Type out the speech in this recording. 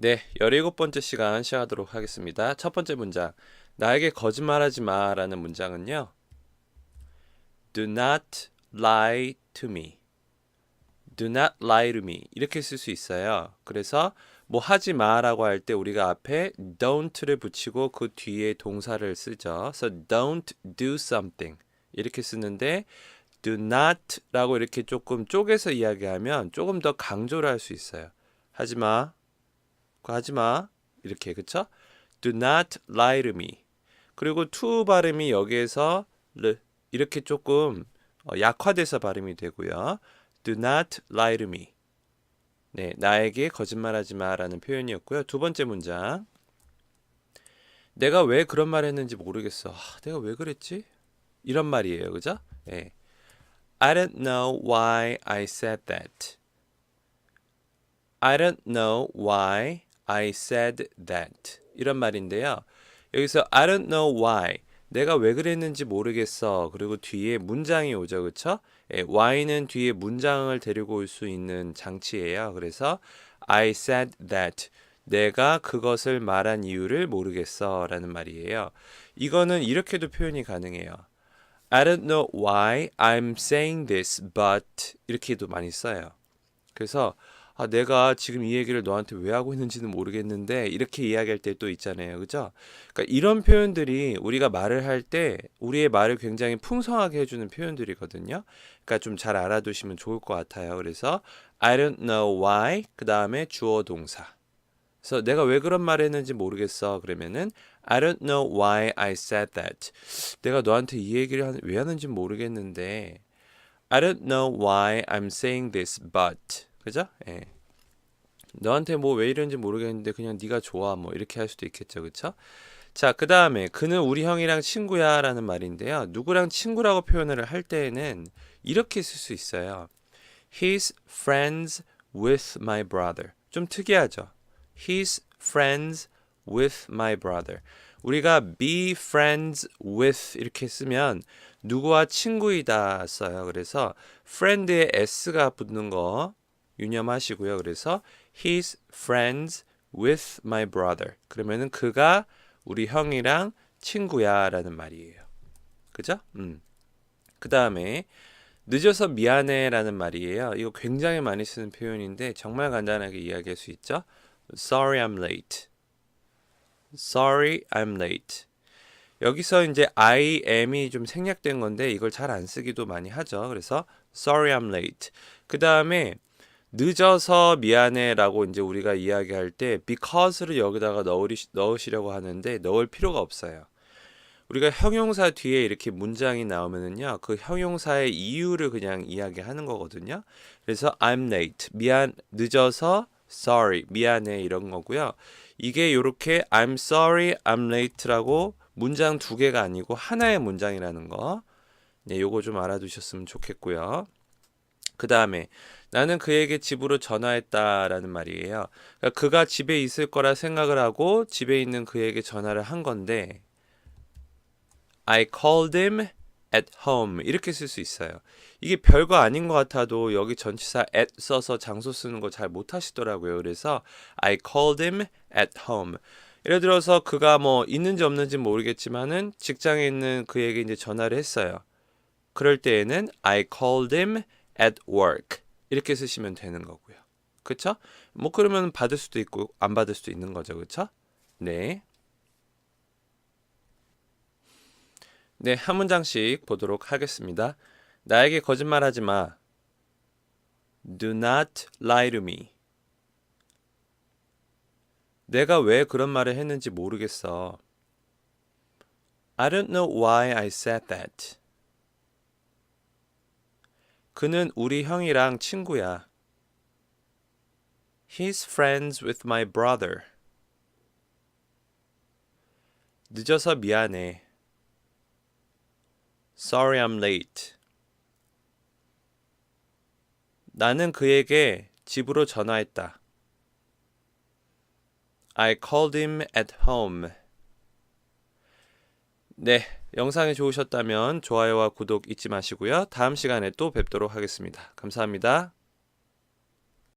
네, 17번째 시간 시작하도록 하겠습니다. 첫 번째 문장. 나에게 거짓말하지 마 라는 문장은요. Do not lie to me. Do not lie to me. 이렇게 쓸 수 있어요. 그래서 뭐 하지 마라고 할 때 우리가 앞에 don't를 붙이고 그 뒤에 동사를 쓰죠. So don't do something. 이렇게 쓰는데 do not라고 이렇게 조금 쪼개서 이야기하면 조금 더 강조를 할 수 있어요. 하지 마. 하지 마. 이렇게 그쵸? Do not lie to me. 그리고 to 발음이 여기에서 르 이렇게 조금 어, 약화돼서 발음이 되고요. Do not lie to me. 네, 나에게 거짓말하지 마라는 표현이었고요. 두 번째 문장. 내가 왜 그런 말 했는지 모르겠어. 아, 내가 왜 그랬지? 이런 말이에요. 그죠? 네. I don't know why I said that. I don't know why I said that. 이런 말인데요. 여기서 I don't know why. 내가 왜 그랬는지 모르겠어. 그리고 뒤에 문장이 오죠. 그쵸? 예, why는 뒤에 문장을 데리고 올 수 있는 장치예요. 그래서 I said that. 내가 그것을 말한 이유를 모르겠어. 라는 말이에요. 이거는 이렇게도 표현이 가능해요. I don't know why I'm saying this, but 이렇게도 많이 써요. 그래서 아, 내가 지금 이 얘기를 너한테 왜 하고 있는지는 모르겠는데 이렇게 이야기할 때 또 있잖아요. 그죠? 그러니까 이런 표현들이 우리가 말을 할 때 우리의 말을 굉장히 풍성하게 해주는 표현들이거든요. 그러니까 좀 잘 알아두시면 좋을 것 같아요. 그래서 I don't know why 그 다음에 주어 동사. 그래서 내가 왜 그런 말을 했는지 모르겠어. 그러면은 I don't know why I said that. 내가 너한테 이 얘기를 하- 왜 하는지 모르겠는데 I don't know why I'm saying this, but 그죠? 예. 너한테 뭐 왜 이런지 모르겠는데 그냥 네가 좋아 뭐 이렇게 할 수도 있겠죠, 그쵸? 자, 그 다음에 그는 우리 형이랑 친구야 라는 말인데요. 누구랑 친구라고 표현을 할 때에는 이렇게 쓸 수 있어요. He's friends with my brother. 좀 특이하죠? He's friends with my brother. 우리가 be friends with 이렇게 쓰면 누구와 친구이다 써요. 그래서 friend에 s가 붙는 거 유념하시고요. 그래서 he's friends with my brother. 그러면은 그가 우리 형이랑 친구야라는 말이에요. 그죠? 음. 그 다음에 늦어서 미안해라는 말이에요. 이거 굉장히 많이 쓰는 표현인데 정말 간단하게 이야기할 수 있죠. Sorry I'm late. Sorry I'm late. 여기서 이제 I am이 좀 생략된 건데 이걸 잘 안 쓰기도 많이 하죠. 그래서 sorry I'm late. 그 다음에 늦어서 미안해라고 이제 우리가 이야기할 때 because를 여기다가 넣으리, 넣으시려고 하는데 넣을 필요가 없어요. 우리가 형용사 뒤에 이렇게 문장이 나오면은요, 그 형용사의 이유를 그냥 이야기하는 거거든요. 그래서 I'm late, 미안, 늦어서 sorry, 미안해 이런 거고요. 이게 이렇게 I'm sorry, I'm late라고 문장 두 개가 아니고 하나의 문장이라는 거. 네, 요거 좀 알아두셨으면 좋겠고요. 그 다음에 나는 그에게 집으로 전화했다라는 말이에요. 그러니까 그가 집에 있을 거라 생각을 하고 집에 있는 그에게 전화를 한 건데 I called him at home 이렇게 쓸 수 있어요. 이게 별거 아닌 것 같아도 여기 전치사 at 써서 장소 쓰는 거 잘 못하시더라고요. 그래서 I called him at home. 예를 들어서 그가 뭐 있는지 없는지 모르겠지만은 직장에 있는 그에게 이제 전화를 했어요. 그럴 때에는 I called him at work 이렇게 쓰시면 되는 거고요. 그쵸? 뭐 그러면 받을 수도 있고 안 받을 수도 있는 거죠. 그쵸? 네. 네, 한 문장씩 보도록 하겠습니다. 나에게 거짓말하지 마. Do not lie to me. 내가 왜 그런 말을 했는지 모르겠어. I don't know why I said that. 그는 우리 형이랑 친구야. He's friends with my brother. 늦어서 미안해. Sorry I'm late. 나는 그에게 집으로 전화했다. I called him at home. 네, 영상이 좋으셨다면 좋아요와 구독 잊지 마시고요. 다음 시간에 또 뵙도록 하겠습니다. 감사합니다.